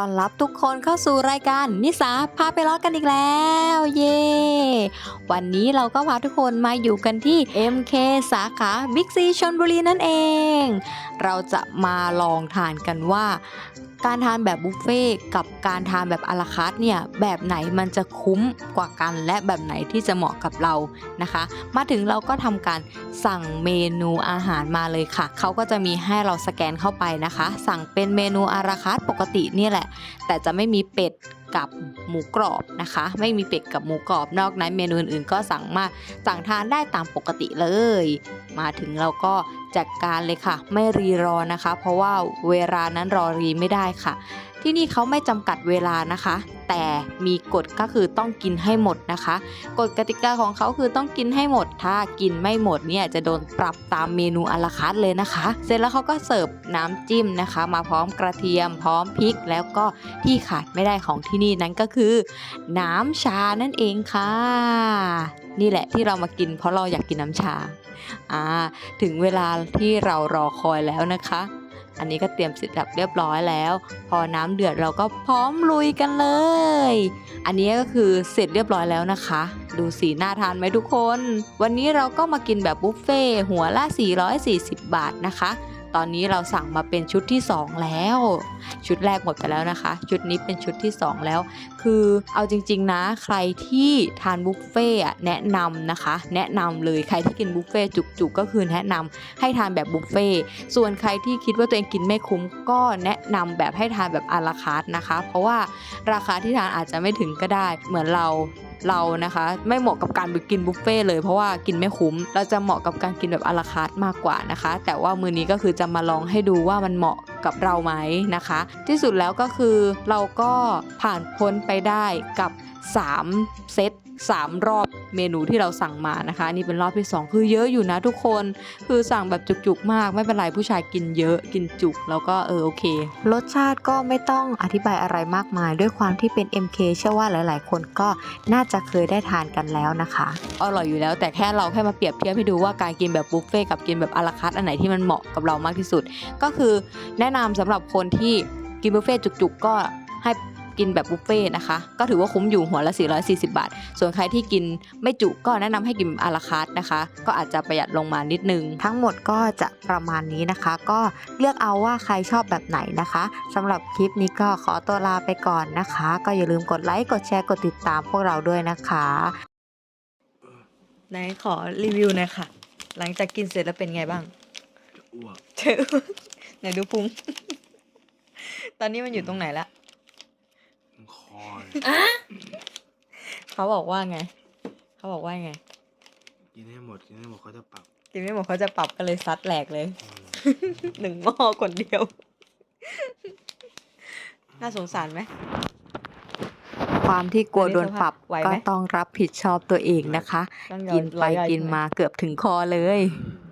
อนรับทุกคนเข้าสู่รายการนิสาพาไปล้อกันอีกแล้ว เย้ วันนี้เราก็พาทุกคนมาอยู่กันที่ MK สาขาบิ๊กซีชนบุรีนั่นเอง เราจะมาลองทานกันว่า การทานแบบบุฟเฟ่ต์กับการทานแบบอาราคาร์ทเนี่ยแบบไหนมันจะคุ้มกว่ากัน และแบบไหนที่จะเหมาะกับเรานะคะ มาถึงเราก็ทำการสั่งเมนูอาหารมาเลยค่ะ เขาก็จะมีให้เราสแกนเข้าไปนะคะ สั่งเป็นเมนูอาราคาร์ทปกติเนี่ยแหละ แต่จะไม่มีเป็ดกับหมูกรอบนะคะ ไม่มีเป็ดกับหมูกรอบนอกนั้นเมนูอื่นๆ ก็สั่งมาสั่งทานได้ตามปกติเลย มาถึงเราก็จัดการเลยค่ะ ไม่รีรอนะคะ เพราะว่าเวลานั้นรอรีไม่ได้ค่ะ ที่นี่เขาไม่จำกัดเวลานะคะ แต่มีกฎก็คือต้องกินให้หมดนะคะ กฎกติกาของเขาคือต้องกินให้หมด ถ้ากินไม่หมดเนี่ยจะโดนปรับตามเมนูอาราคาร์ทเลยนะคะ เสร็จแล้วเขาก็เสิร์ฟน้ำจิ้มนะคะ มาพร้อมกระเทียม พร้อมพริก แล้วก็ที่ขาดไม่ได้ของที่นี่นั้นก็คือ น้ำชานั่นเองค่ะ นี่แหละที่เรามากินเพราะเราอยากกินน้ำชาอ่าถึงเวลาที่เรารอคอยแล้วนะคะ อันนี้ก็เตรียมเสร็จสับเรียบร้อยแล้ว พอน้ำเดือดเราก็พร้อมลุยกันเลย อันนี้ก็คือเสร็จเรียบร้อยแล้วนะคะ ดูสีน่าทานไหมทุกคน วันนี้เราก็มากินแบบบุฟเฟ่หัวละ 440 บาทนะคะ ตอนนี้เราสั่งมาเป็นชุดที่ 2 แล้ว ชุดแรกหมดไปแล้วนะคะ ชุดนี้เป็นชุดที่ 2 แล้ว คือเอาจริงๆนะ ใครที่ทานบุฟเฟ่แนะนำนะคะ แนะนำเลยใครที่กินบุฟเฟ่จุกๆก็คือแนะนำให้ทานแบบบุฟเฟ่ส่วนใครที่คิดว่าตัวเองกินไม่คุ้มก็แนะนำแบบให้ทานแบบอาราคาร์ทนะคะ เพราะว่าราคาที่ทานอาจจะไม่ถึงก็ได้เหมือนเราเรานะคะ ไม่เหมาะกับการไปกินบุฟเฟ่เลยเพราะว่ากินไม่คุ้ม เราจะเหมาะกับการกินแบบอาราคาร์ทมากกว่านะคะ แต่ว่ามือนี้ก็คือจะมาลองให้ดูว่ามันเหมาะกับเราไหมนะคะ ที่สุดแล้วก็คือเราก็ผ่านพ้นไปได้กับ 3 เซต 3 รอบเมนูที่เราสั่งมานะคะ นี่เป็นรอบที่ 2 คือเยอะอยู่นะทุกคน คือสั่งแบบจุกๆ มาก ไม่เป็นไรผู้ชายกินเยอะกินจุก แล้วก็เออโอเค รสชาติก็ไม่ต้องอธิบายอะไรมากมาย ด้วยความที่เป็น MK เชื่อว่าหลาย ๆ คนก็น่าจะเคยได้ทานกันแล้วนะคะอร่อยอยู่แล้วแต่แค่เราแค่มาเปรียบเทียบให้ดูว่าการกินแบบบุฟเฟ่ต์กับกินแบบอาราคาร์ทอันไหนที่มันเหมาะกับเรามากที่สุด ก็คือแนะนำสำหรับคนที่กินบุฟเฟ่ต์จุกๆก็ให้ กินแบบบุฟเฟ่ต์นะคะ ก็ถือว่าคุ้มอยู่หัวละ 440 บาท ส่วนใครที่กินไม่จุก็แนะนำให้กินอาราคาร์ทนะคะ ก็อาจจะประหยัดลงมานิดนึง ทั้งหมดก็จะประมาณนี้นะคะ ก็เลือกเอาว่าใครชอบแบบไหนนะคะสำหรับคลิปนี้ก็ขอตัวลาไปก่อนนะคะ ก็อย่าลืมกดไลค์กดแชร์กดติดตามพวกเราด้วยนะคะไหนขอรีวิวหน่อยค่ะ หลังจากกินเสร็จแล้วเป็นไงบ้างจะอ้วกเจอไหนดูพุง ตอนนี้มันอยู่ตรงไหนละค อยเขาบอกว่าไง เขาบอกว่าไง กินให้หมดกินให้หมดเขาจะปรับกินไม่หมดเขาจะปรับกันเลยซัดแหลกเลยอืมหนึ่งหม้อคนเดียว น่าสงสารไหม ความที่กลัวโดนปรับไหวไหม ก็ต้องรับผิดชอบตัวเองนะคะต้องกินไปร้อยใหญ่กินใช่หมาเกือบถึงคอเลย อืม